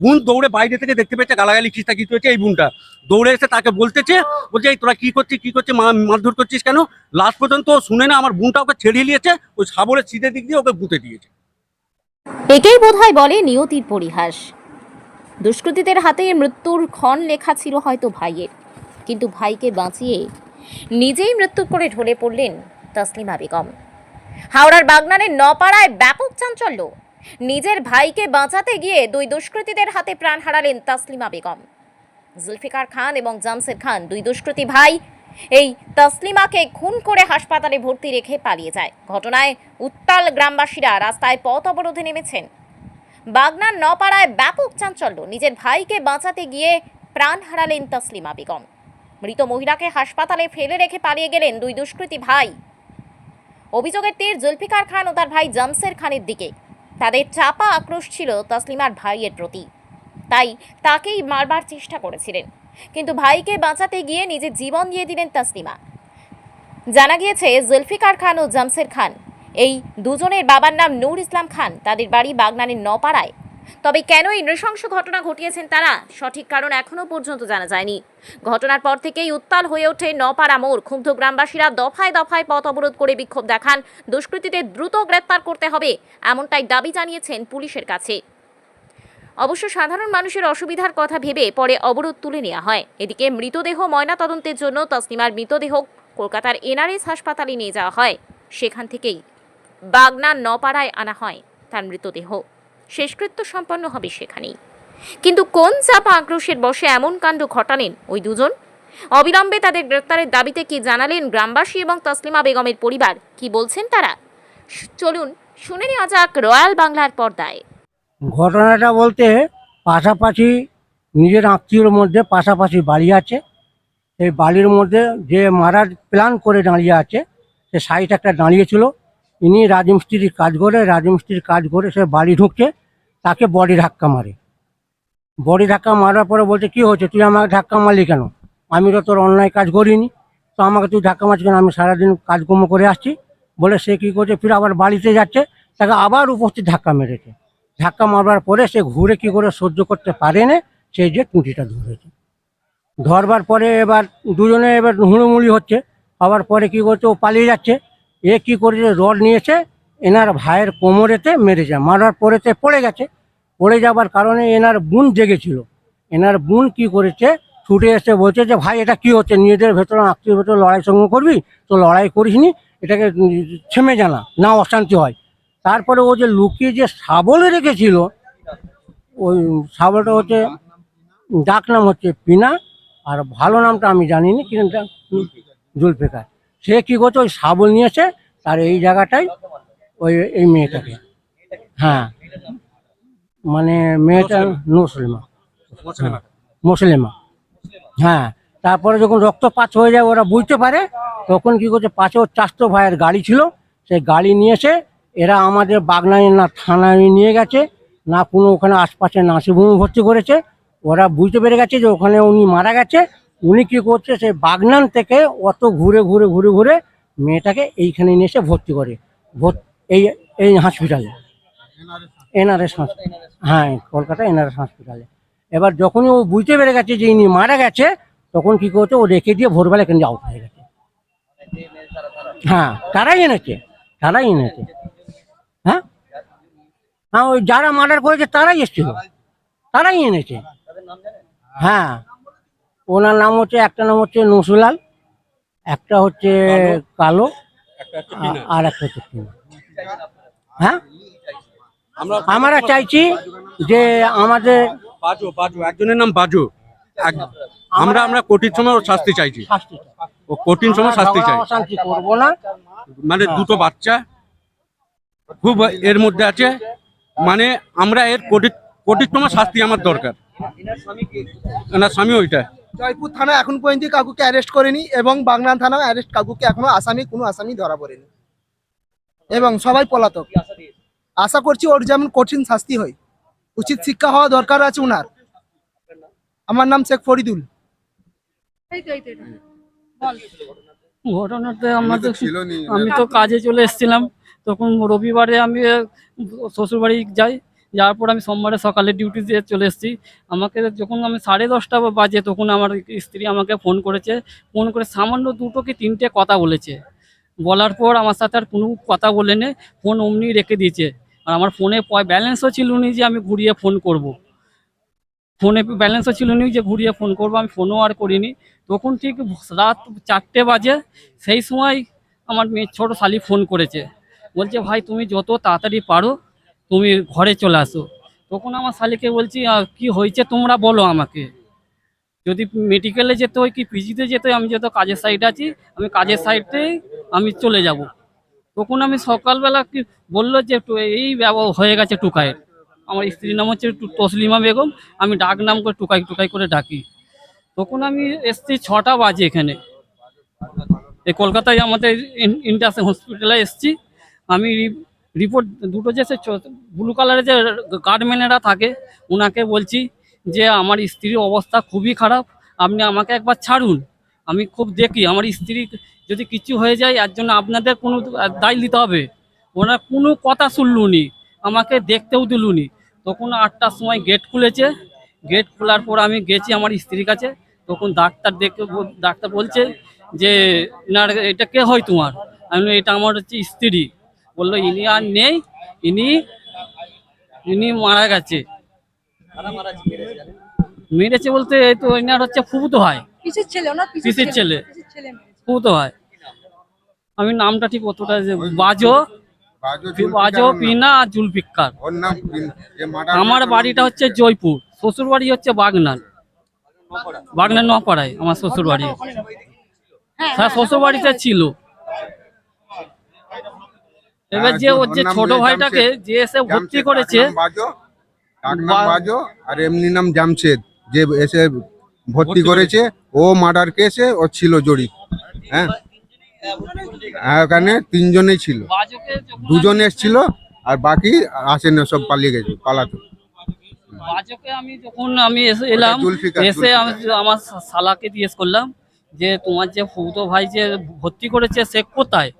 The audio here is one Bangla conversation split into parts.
বোন দৌড়ে বাইরে থেকে দেখতে পেয়েছে, গালাগালি খিস্তা কিছু হয়েছে এই বোনটা। দৌড়ে এসে তাকে বলতেছে, বলছে, এই তোরা কি করছিস কি করছিস, মা মারধর করছিস কেন? লাস্ট পর্যন্ত শুনে না, আমার বোনটা ওকে ছেড়ে নিয়েছে ওই সাবরের সিধে দিক দিয়ে ওকে গুঁতে দিয়েছে। একেই বোধহয় বলে নিয়তির পরিহাস। দুষ্কৃতীদের হাতে মৃত্যুর ক্ষণ লেখা ছিল হয়তো ভাইয়ের। কিন্তু ভাইকে বাঁচিয়ে নিজেই মৃত্যু করে ঢলে পড়লেন তসলিমা বেগম। হাওড়ার বাগনানের নপাড়ায় ব্যাপক চাঞ্চল্য। নিজের ভাইকে বাঁচাতে গিয়ে দুই দুষ্কৃতীদের হাতে প্রাণ হারালেন তাসলিমা বেগম। জুলফিকার খান এবং জামসের খান, দুই দুষ্কৃতী ভাই, এই তসলিমাকে খুন করে হাসপাতালে ভর্তি রেখে পালিয়ে যায়। ঘটনায় উত্তাল গ্রামবাসীরা রাস্তায় পথ অবরোধে নেমেছেন। বাগনার নপাড়ায় ব্যাপক চাঞ্চল্য, নিজের ভাইকে বাঁচাতে গিয়ে প্রাণ হারালেন তসলিমা বেগম। মৃত মহিলাকে হাসপাতালে ফেলে রেখে পালিয়ে গেলেন দুই দুষ্কৃতী ভাই। অভিযোগের তীর জুলফিকার খান ও তার ভাই জামসের খানের দিকে। তাদের চাপা আক্রোশ ছিল তসলিমার ভাইয়ের প্রতি। তাই তাকেই মারবার চেষ্টা করেছিলেন। কিন্তু ভাইকে বাঁচাতে গিয়ে নিজের জীবন দিয়ে দিলেন তসলিমা। জানা গিয়েছে, জুলফিকার খান ও জামসের খান, এই দুজনের বাবার নাম নূর ইসলাম খান, তাদের বাড়ি বাগনানের নপাড়ায়। তবে কেন এই নৃশংস ঘটনা ঘটিয়েছেন তারা? সঠিক কারণ এখনও পর্যন্ত জানা যায়নি। ঘটনার পর থেকেই উত্তাল হয়ে ওঠে নপাড়া মোড়। ক্ষুব্ধ গ্রামবাসীরা দফায় দফায় পথ অবরোধ করে বিক্ষোভ দেখান। দুষ্কৃতীদের দ্রুত গ্রেপ্তার করতে হবে, এমনটাই দাবি জানিয়েছেন পুলিশের কাছে। অবশ্য সাধারণ মানুষের অসুবিধার কথা ভেবে পরে অবরোধ তুলে নেওয়া হয়। এদিকে মৃতদেহ ময়নাতদন্তের জন্য তসলিমার মৃতদেহ কলকাতার এনআরএস হাসপাতালে নিয়ে যাওয়া হয়। সেখান থেকেই বাগনার নপাড়ায় আনা হয় তার মৃতদেহ। শেষকৃত্য সম্পন্ন হবে সেখানেই। কিন্তু কোন চাপা আক্রোশের বসে এমন কাণ্ড ঘটালেন ওই দুজন? অবিলম্বে তাদের গ্রেপ্তারের দাবিতে কি জানালেন গ্রামবাসী এবং তসলিমা বেগমের পরিবার? কি বলছেন তারা? চলুন, শুনে নেওয়া যাক রয়্যাল বাংলার পর্দায়। ঘটনাটা বলতে পাশাপাশি নিজের আত্মীয়র মধ্যে পাশাপাশি বাড়ি আছে। সেই বাড়ির মধ্যে যে মারার প্ল্যান করে দাঁড়িয়ে আছে, সে সাইড একটা দাঁড়িয়েছিল। ইনি রাজমিস্ত্রির কাজ করে, রাজমিস্ত্রির কাজ করে সে বাড়ি ঢুকছে, তাকে বডি ধাক্কা মারে। বডি ধাক্কা মারার পরে বলছে, কি হচ্ছে তুই আমাকে ধাক্কা মারলি কেন? আমি তো তোর অন্যায় কাজ করিনি। তো আমাকে তুই ধাক্কা মারছিস কেন? আমি সারাদিন কাজকর্ম করে আসছি। বলে সে কী করছে? ফির আবার বাড়িতে যাচ্ছে, তাকে আবার উপস্থিত ধাক্কা মেরেছে। ধাক্কা মারবার পরে সে ঘুরে কি করে সহ্য করতে পারে না সেই যে টুটিটা ধরেছে। ধরবার পরে এবার দুজনে এবার হুড়োমুড়ি হচ্ছে। আবার পরে কি করছে? ও পালিয়ে যাচ্ছে। এ কি করেছে? রড নিয়েছে এনার ভাইয়ের কোমরেতে মেরেছে মারার পরেতে পড়ে গেছে। পড়ে যাবার কারণে এনার বোন জেগেছিল। এনার বোন কি করেছে? ছুটে এসে বলছে যে ভাই এটা কি হচ্ছে? নিজেদের ভেতরে আত্মীয় ভেতরে লড়াই সঙ্গে করবি? তো লড়াই করিসনি এটাকে উম, থেমে জানা না অশান্তি হয়। তারপরে ও যে লুকিয়ে যে শাবল রেখেছিল ওই শাবলটা হচ্ছে ডাক নাম হচ্ছে পিনা আর ভালো নামটা আমি জানিনি কিন্তু জুলফিকার। সে কি করছে? ওই শাবল নিয়েছে তার এই জায়গাটাই ওই এই মেয়েটাকে। হ্যাঁ। মানে মেয়েটা মুসলিমা। মুসলিমা। হ্যাঁ। তারপরে যখন রক্তপাত হয়ে যায় ওরা বুঝতে পারে তখন কি করছে? পাশে ওর ভাইয়ের গাড়ি ছিল। সেই গাড়ি নিয়েছে এরা আমাদের বাগনায় না থানায় নিয়ে গেছে না কোনো ওখানে আশপাশে নার্সিংহোমে ভর্তি করেছে। ওরা বুঝতে পেরে গেছে যে ওখানে উনি মারা গেছে। উনি কি করছে সে বাগনান থেকে অত ঘুরে ঘুরে ঘুরে ঘুরে মেয়েটাকে এইখানে নিয়ে এসে ভর্তি করে। এই এই হসপিটালে এনআরএস হ্যাঁ কলকাতা এনআরএস হসপিটালে এবার যখনই ও বুঝতে পেরে গেছে যে ইনি মারা গেছে, তখন কি করছে, ও রেখে দিয়ে ভোরবেলা এখানে আউট হয়ে গেছে। হ্যাঁ তারাই এনেছে তারাই এনেছে। হ্যাঁ? হ্যাঁ ওই যারা মার্ডার করেছে তারাই এসেছিল। তারাই এনেছে। হ্যাঁ। ওনার নাম হচ্ছে একটা নাম হচ্ছে নসুলাল একটা হচ্ছে কালো? আর একটা হচ্ছে হ্যাঁ? আমরা আমরা চাইছি যে আমাদের বাজু বাজু একজনের নাম বাজু। আমরা আমরা কঠিন সময় ওর শাস্তি চাইছি। ও কঠিন সময় শাস্তি চাই। করব না। মানে দুটো বাচ্চা। খুব এর মধ্যে আছে। মানে আমরা এর কঠিন কঠিনতম শাস্তি আমার দরকার। না স্বামী ওইটা জয়পুর থানা এখন পর্যন্ত কাকুকে অ্যারেস্ট করেনি এবং বাগনান থানা অ্যারেস্ট কাকুকে এখনও আসামি কোনো আসামি ধরা পড়েনি। এবং সবাই পলাতক। আশা করছি ওর যেমন কঠিন শাস্তি হয়। উচিত শিক্ষা হওয়া দরকার আছে উনার। আমার নাম শেখ ফরিদুল। ঘটনাতে আমাদের আমি তো কাজে চলে এসেছিলাম। তখন রবিবারে আমি শ্বশুর বাড়ি যাই। যাওয়ার পর আমি সোমবারে সকালে ডিউটি দিয়ে চলে এসেছি। আমাকে যখন আমি সাড়ে দশটা বাজে তখন আমার স্ত্রী আমাকে ফোন করেছে। ফোন করে সামান্য দুটো কি তিনটে কথা বলেছে। বলার পর আমার সাথে আর কোনো কথা বলে নে ফোন অমনি রেখে দিয়েছে। আর আমার ফোনে ব্যালেন্সও ছিল নি যে আমি ঘুরিয়ে ফোন করব। ফোনে ব্যালেন্সও ছিল নি যে ঘুরিয়ে ফোন করব, আমি ফোনও আর করিনি। তখন ঠিক রাত চারটে বাজে, সেই সময় আমার মেয়ে ছোটো শালি ফোন করেছে। বলছে, ভাই, তুমি যত তাড়াতাড়ি পারো তুমি ঘরে চলে আসো। তখন আমার শালিকে বলছি "আহ, কি হয়েছে তোমরা বলো আমাকে। যদি মেডিকেলে যেতে হয় কি পিজিতে যেতে হয় আমি যেহেতু কাজের সাইড আছি আমি কাজের সাইডেই আমি চলে যাব। তখন আমি সকালবেলা কি বলল যে এই হয়ে গেছে টুকাইয়ের আমার স্ত্রীর নাম হচ্ছে তসলিমা বেগম। আমি ডাক নাম করে টুকাই টুকাই করে ডাকি। তখন আমি এসছি ছটা বাজে এখানে। এই কলকাতায় আমাদের ইন্টার হসপিটালে এসছি। আমি রিপোর্ট দুটো যে সে ব্লু কালারের যে গার্ডম্যানেরা থাকে ওনাকে বলছি যে আমার স্ত্রীর অবস্থা খুবই খারাপ, আপনি আমাকে একবার ছাড়ুন। আমি খুব দেখি, আমার স্ত্রী যদি কিছু হয়ে যায়, এর জন্য আপনাদের কোনো দায় নিতে হবে। ওনার কোনো কথা শুনলুনি আমাকে দেখতেও দিলুনি তখন আটটার সময় গেট খুলেছে। গেট খোলার পর আমি গেছি আমার স্ত্রীর কাছে। তখন ডাক্তার দেখে ডাক্তার বলছে যে না এটা কে হয় তোমার? আমি এটা আমার হচ্ছে স্ত্রী। বলল ইনি আর নেই ইনি ইনি মারা গেছে। মেরেছে বলতে এই তো এনার হচ্ছে ফুফুতো হয় পিসির ছেলে ওনার? পিসির ছেলে। ফুফুতো হয় আমি নামটা ঠিক অতটা যে বাজো। বাজো পিনা আর জুলফিকার। ওর নাম পিন- যে মার্ডার আমার বাড়িটা হচ্ছে জয়পুর। শ্বশুর বাড়ি হচ্ছে বাগনান। বাগনান নপাড়ায় আমার শ্বশুর বাড়ি হ্যাঁ হ্যাঁ শ্বশুর বাড়িতে ছিল। এবার যে ওর যে ছোট ভাইটাকে যে এসে ভর্তি করেছে বাজো আর এমনি নাম জামশেদ যে এসে ভর্তি করেছে। ও মার্ডার কেসে ও ছিল জড়িত হ্যাঁ। হ্যাঁ, ওখানে তিনজনেই ছিল। দুজন এসছিল আর বাকি আসেনি সব পালিয়ে গেছে পালাতে। বাজকে আমি যখন আমি এসে এলাম এসে আমি আমার শালাকে জিজ্ঞেস করলাম যে তোমার যে ফুতো ভাই যে ভর্তি করেছে সে কোথায়?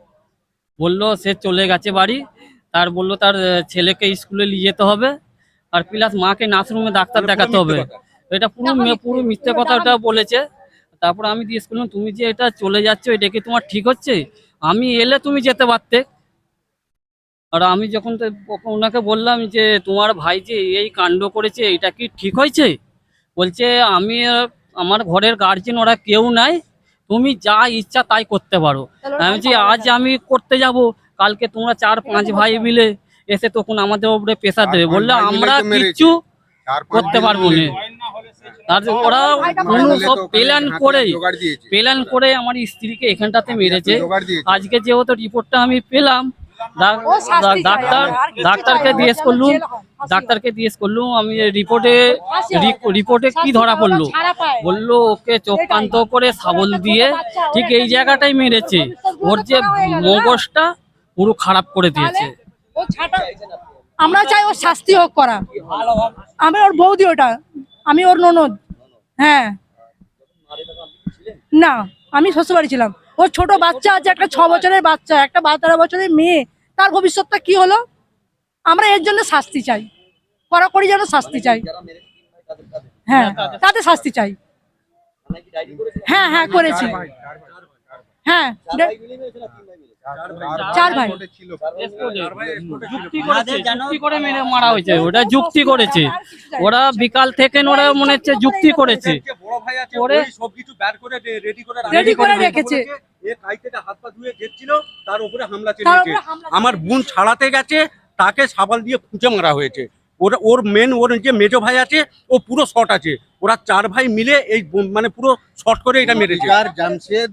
বলল সে চলে গেছে বাড়ি। তার বলল তার ছেলেকে স্কুলে নিয়ে যেতে হবে আর প্লাস মাকে নার্সিংহোমে ডাক্তার দেখাতে হবে। এটা পুরো পুরো মিথ্যে কথা ওটা বলেছে। তারপর আমি জিজ্ঞেস করলাম তুমি যে এটা চলে যাচ্ছ এটা কি তোমার ঠিক হচ্ছে? আমি এলে তুমি যেতে পারতে। আর আমি যখন তো ওকে- ওনাকে বললাম যে তোমার ভাই যে এই কাণ্ড করেছে এটা কি ঠিক হয়েছে? বলছে আমি আমার ঘরের গার্জেন ওরা কেউ নাই। তুমি যা ইচ্ছা তাই করতে পারো। আমি বলছি আজ আমি করতে যাব কালকে তোমরা চার পাঁচ ভাই মিলে এসে তখন আমাদের উপরে প্রেশার দেবে। বললে আমরা কিচ্ছু করতে পারব। না। ওরা কোনো সব প্ল্যান করে প্ল্যান করে আমার স্ত্রীকে এখানটাতে মেরেছে। আজকে যেহেতু রিপোর্টটা আমি পেলাম ডাক্তার ডাক্তারকে জিজ্ঞেস করলুম হয়, ডাক্তারকে জিজ্ঞেস করলুম আমি রিপোর্টে ফাঁসি রিপোর্টে কি ধরা পড়ল। বলল ওকে চোখ। কান্ত করে একটা দিয়ে ঠিক এই জায়গাটাই মেরেছে। ওর যে হয়ে মগজটা পুরো খারাপ করে দিয়েছে। আমরা চাই ওর শাস্তি হোক করা। আমি ওর বৌদি ওটা আমি ওর ননদ। হ্যাঁ। না আমি শ্বশুরবাড়ি ছিলাম। ওর ছোট বাচ্চা আছে একটা ছ বছরের বাচ্চা একটা বারো বছরের মেয়ে। তার ভবিষ্যৎটা কি হলো? আমরা এর জন্য শাস্তি চাই। কড়াকড়ি যেন শাস্তি চাই। হ্যাঁ তাতে শাস্তি চাই। হ্যাঁ হ্যাঁ করেছি। হ্যাঁ চার ভাই। ছিল। যুক্তি করেছে করে মেরে মারা হয়েছে। ওটা যুক্তি করেছে। ওরা বিকাল থেকে ওরা মনে হচ্ছে যুক্তি করেছে। রেডি করে রেখেছে। থেকে হাত পা ধুয়ে গেছিল তার উপরে হামলা চালিয়েছে। আমার বোন ছাড়াতে গেছে তাকে সাবাল দিয়ে খুঁজে মারা হয়েছে। ওরা ওর মেন ওর যে মেজো ভাই আছে ও পুরো শট আছে। ওরা চার ভাই মিলে এই মানে পুরো শর্ট করে এটা মেরেছে। আর জামশেদ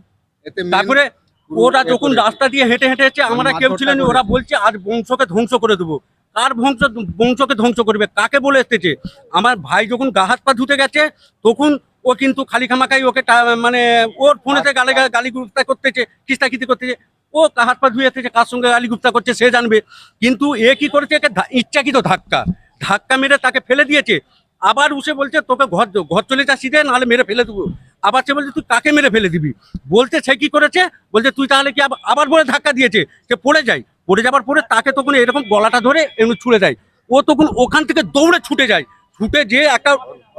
তারপরে ওরা যখন রাস্তা দিয়ে হেঁটে হেঁটে হেঁটে আমরা কেউ ছিলেন ওরা বলছে আজ বংশকে ধ্বংস করে দেবো। কার বংশ বংশকে ধ্বংস করবে কাকে বলে এসেছে? আমার ভাই যখন গা হাত পা ধুতে গেছে তখন ও কিন্তু খালি খামাকাই ওকে মানে ওর ফোনেতে গালে গালি গুপ্তা করতেছে কিস্তাকিতি করতেছে। ও হাত পা ধুয়ে কার সঙ্গে গালি গুপ্তা করছে সে জানবে। কিন্তু এ কি করেছে, একে ইচ্ছাকৃত ধাক্কা। ধাক্কা মেরে তাকে ফেলে দিয়েছে। আবার উসে বলছে, তোকে ঘর ঘর চলে যা সিধে, নাহলে মেরে ফেলে দেবো। আবার সে বলছে, তুই কাকে মেরে ফেলে দিবি? বলতে সে কি করেছে? বলছে, তুই তাহলে কি আবার- আবার বলে ধাক্কা দিয়েছে? সে পড়ে যায়। পড়ে যাবার পরে তাকে তখন এরকম গলাটা ধরে এমনি ছুড়ে দেয়। ও তখন ওখান থেকে দৌড়ে ছুটে যায়। ছুটে যে একটা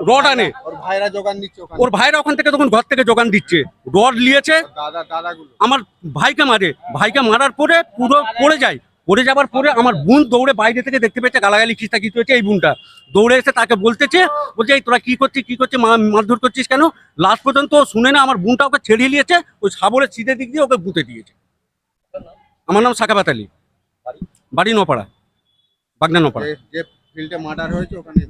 রড আনে ভাইরা যোগান দিচ্ছে ওর ভাইরা ওখান থেকে তখন ঘর থেকে যোগান দিচ্ছে। রড নিয়েছে। আমার ভাইকে মারে। ভাইকে মারার পরে পুরো পড়ে যায়। পড়ে যাবার পরে আমার বোন দৌড়ে বাইরে থেকে দেখতে পেয়েছে গালাগালি খিস্তা কিছু হয়েছে এই বোনটা। দৌড়ে এসে তাকে বলতেছে বলছে এই তোরা কি করছিস কি করছিস মারধর করছিস কেন? লাস্ট পর্যন্ত শুনে না আমার বোনটা ওকে ছেড়ে নিয়েছে ওই সাবরের সিধে দিক দিয়ে ওকে বুতে দিয়েছে। আমার নাম সাকাবাত আলী। বাড়ি? নপাড়া বাগনা নপাড়া। যে ফিল্ডে মার্ডার হয়েছে ওখানে